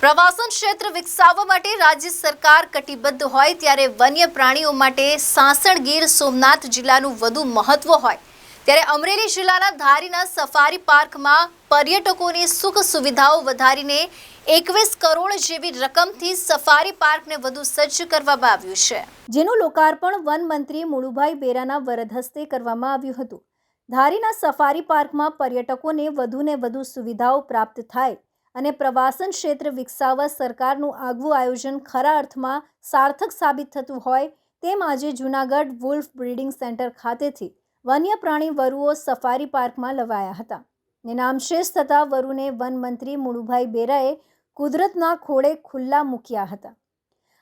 પ્રવાસન ક્ષેત્ર વિકસાવવા માટે રાજ્ય સરકાર કટિબદ્ધ હોય ત્યારે વન્ય પ્રાણીઓ માટે સાસણ ગીર સોમનાથ જિલ્લાનું વધુ મહત્વ હોય. ત્યારે અમરેલી જિલ્લાના ધારીના સફારી પાર્કમાં પર્યટકોની સુખ સુવિધાઓ વધારીને એકવીસ કરોડ જેવી રકમથી સફારી પાર્કને વધુ સજ્જ કરવામાં આવ્યું છે. જેનું લોકાર્પણ વન મંત્રી મુળુભાઈ બેરાના વરદ હસ્તે કરવામાં આવ્યું હતું. ધારીના સફારી પાર્કમાં પર્યટકોને વધુને વધુ સુવિધાઓ પ્રાપ્ત થાય અને પ્રવાસન ક્ષેત્ર વિકસાવવા સરકારનું આગવું આયોજન ખરા અર્થમાં સાર્થક સાબિત થતું હોય તેમ આજે જૂનાગઢ વુલ્ફ બ્રીડિંગ સેન્ટર ખાતેથી વન્ય પ્રાણી વરુઓ સફારી પાર્કમાં લવાયા હતા. ને નામશેષ થતાં વરુને વન મંત્રી મુળુભાઈ બેરાએ કુદરતના ખોળે ખુલ્લા મૂક્યા હતા.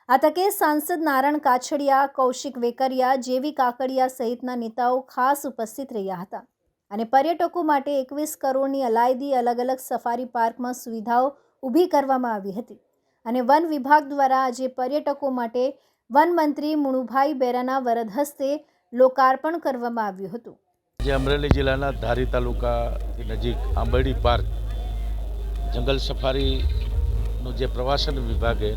આ તકે સાંસદ નારણ કાછડિયા, કૌશિક વેકરિયા જેવી કાકડિયા સહિતના નેતાઓ ખાસ ઉપસ્થિત રહ્યા હતા. અને પર્યટકો માટે એકવીસ કરોડની અલાયદી અલગ અલગ સફારી પાર્કમાં સુવિધાઓ ઊભી કરવામાં આવી હતી. અને વન વિભાગ દ્વારા આજે પર્યટકો માટે વન મંત્રી મુણુભાઈ બેરાના વરદ હસ્તે લોકાર્પણ કરવામાં આવ્યું હતું. જે અમરેલી જિલ્લાના ધારી તાલુકા નજીક આંબરડી પાર્ક, જંગલ સફારીનું જે પ્રવાસન વિભાગે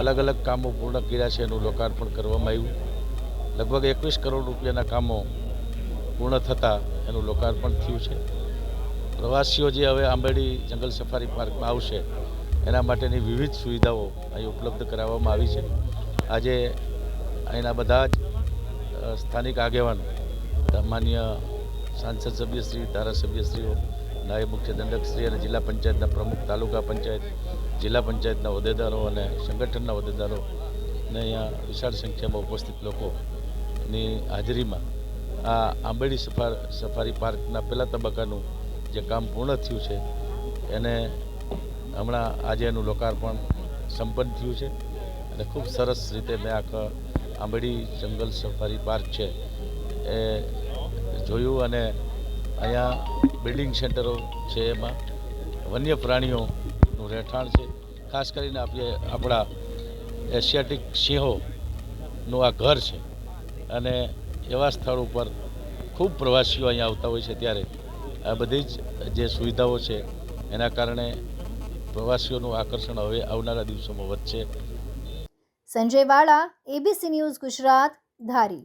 અલગ અલગ કામો પૂર્ણ કર્યા છે એનું લોકાર્પણ કરવામાં આવ્યું. લગભગ એકવીસ કરોડ રૂપિયાના કામો પૂર્ણ થતાં એનું લોકાર્પણ થયું છે. પ્રવાસીઓ જે હવે આંબેડી જંગલ સફારી પાર્કમાં આવશે, એના માટેની વિવિધ સુવિધાઓ અહીં ઉપલબ્ધ કરાવવામાં આવી છે. આજે અહીંના બધા જ સ્થાનિક આગેવાનો, માન્ય સાંસદ સભ્યશ્રી, ધારાસભ્યશ્રીઓ, નાયબ મુખ્ય દંડકશ્રી અને જિલ્લા પંચાયતના પ્રમુખ, તાલુકા પંચાયત, જિલ્લા પંચાયતના હોદ્દેદારો અને સંગઠનના હોદ્દેદારો ને અહીંયા વિશાળ સંખ્યામાં ઉપસ્થિત લોકોની હાજરીમાં આ આંબેડી સફાર, સફારી પાર્કના પહેલા તબક્કાનું જે કામ પૂર્ણ થયું છે, એને હમણાં આજે એનું લોકાર્પણ સંપન્ન થયું છે. અને ખૂબ સરસ રીતે મેં આખા આંબેડી જંગલ સફારી પાર્ક છે, એ જોયું અને અહીંયા બિલ્ડિંગ સેન્ટરો છે એમાં. વન્ય પ્રાણીઓનું રહેઠાણ છે. ખાસ કરીને આપણે આપણા એશિયાટિક સિંહોનું આ ઘર છે. અને એવા સ્થળ ઉપર ખૂબ પ્રવાસીઓ અહીંયા આવતા હોય છે ત્યારે. આ બધી જ જે સુવિધાઓ છે, એના કારણે પ્રવાસીઓનું આકર્ષણ હવે આવનારા દિવસોમાં વધશે. સંજય વાળા એબીસી ન્યૂઝ ગુજરાત, ધારી.